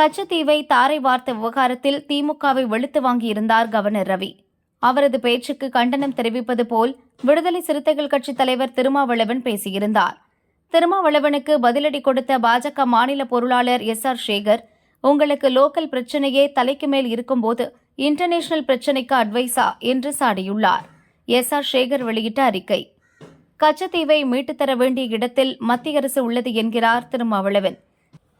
கச்சத்தீவை தாரை வார்த்த விவகாரத்தில் திமுகவை வெளுத்து வாங்கியிருந்தார் கவர்னர் ரவி. அவரது பேச்சுக்கு கண்டனம் தெரிவிப்பது போல் விடுதலை சிறுத்தைகள் கட்சித் தலைவர் திருமாவளவன் பேசியிருந்தார். திருமாவளவனுக்கு பதிலடி கொடுத்த பாஜக மாநில பொருளாளர் எஸ் ஆர் சேகர் உங்களுக்கு லோக்கல் பிரச்சனையே தலைக்கு மேல் இருக்கும்போது இன்டர்நேஷனல் பிரச்சனைக்கு அட்வைஸா? என்று சாடியுள்ளார். எஸ் ஆர் சேகர் வெளியிட்ட அறிக்கை. கச்சத்தீவை மீட்டுத் தர வேண்டிய இடத்தில் மத்திய அரசு உள்ளது என்கிறார் திருமாவளவன்.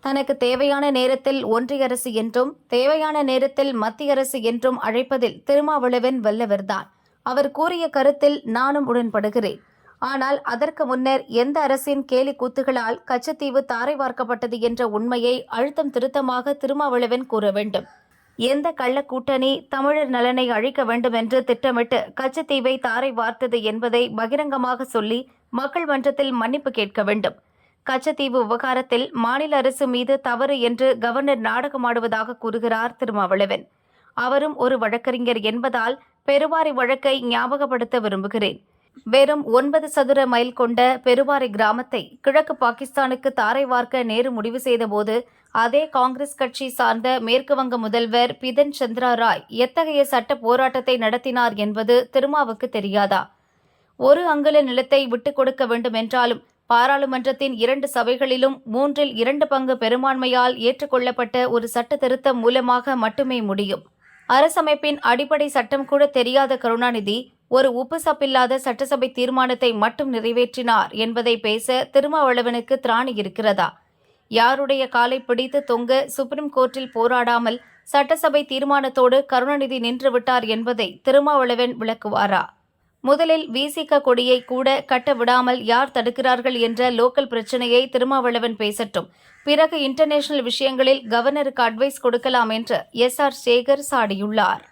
தனக்கு தேவையான நேரத்தில் ஒன்றிய அரசு என்றும் தேவையான நேரத்தில் மத்திய அரசு என்றும் அழைப்பதில் திருமாவளவன் வல்லவர்தான். அவர் கூறிய கருத்தில் நானும் உடன்படுகிறேன். ஆனால் அதற்கு முன்னர் எந்த அரசின் கேலி கூத்துகளால் கச்சத்தீவு தாரை வார்க்கப்பட்டது என்ற உண்மையை அழுத்தம் திருத்தமாக திருமாவளவன் கூற வேண்டும். எந்த கள்ள கூட்டணி தமிழர் நலனை அழிக்க வேண்டும் என்று திட்டமிட்டு கச்சத்தீவை தாரை வார்த்தது என்பதை பகிரங்கமாக சொல்லி மக்கள் மன்றத்தில் மன்னிப்பு கேட்க வேண்டும். கச்சத்தீவு விவகாரத்தில் மாநில அரசு மீது தவறு என்று கவர்னர் நாடகமாடுவதாக கூறுகிறார் திருமாவளவன். அவரும் ஒரு வழக்கறிஞர் என்பதால் பெருவாரி வழக்கை ஞாபகப்படுத்த விரும்புகிறேன். வெறும் ஒன்பது சதுர மைல் கொண்ட பெருவாரி கிராமத்தை கிழக்கு பாகிஸ்தானுக்கு தாரை வார்க்க நேரு முடிவு செய்தபோது அதே காங்கிரஸ் கட்சி சார்ந்த மேற்குவங்க முதல்வர் பிதன் சந்திரா ராய் எத்தகைய சட்ட போராட்டத்தை நடத்தினார் என்பது திருமாவுக்கு தெரியாதா? ஒரு அங்குல நிலத்தை விட்டுக் கொடுக்க வேண்டும் என்றாலும் பாராளுமன்றத்தின் இரண்டு சபைகளிலும் மூன்றில் இரண்டு பங்கு பெரும்பான்மையால் ஏற்றுக்கொள்ளப்பட்ட ஒரு சட்ட திருத்தம் மூலமாக மட்டுமே முடியும். அரசமைப்பின் அடிப்படை சட்டம் கூட தெரியாத கருணாநிதி ஒரு உப்பு சப்பில்லாத சட்டசபை தீர்மானத்தை மட்டும் நிறைவேற்றினார் என்பதை பேச திருமாவளவனுக்கு திராணி இருக்கிறதா? யாருடைய காலை பிடித்து தொங்க சுப்ரீம் கோர்ட்டில் போராடாமல் சட்டசபை தீர்மானத்தோடு கருணாநிதி நின்றுவிட்டார் என்பதை திருமாவளவன் விளக்குவாரா? முதலில் விசிக கொடியை கூட கட்ட விடாமல் யார் தடுக்கிறார்கள் என்ற லோக்கல் பிரச்சனையை திருமாவளவன் பேசட்டும். பிறகு இன்டர்நேஷனல் விஷயங்களில் கவர்னருக்கு அட்வைஸ் கொடுக்கலாம் என்று எஸ் ஆர் சேகர் சாடியுள்ளார்.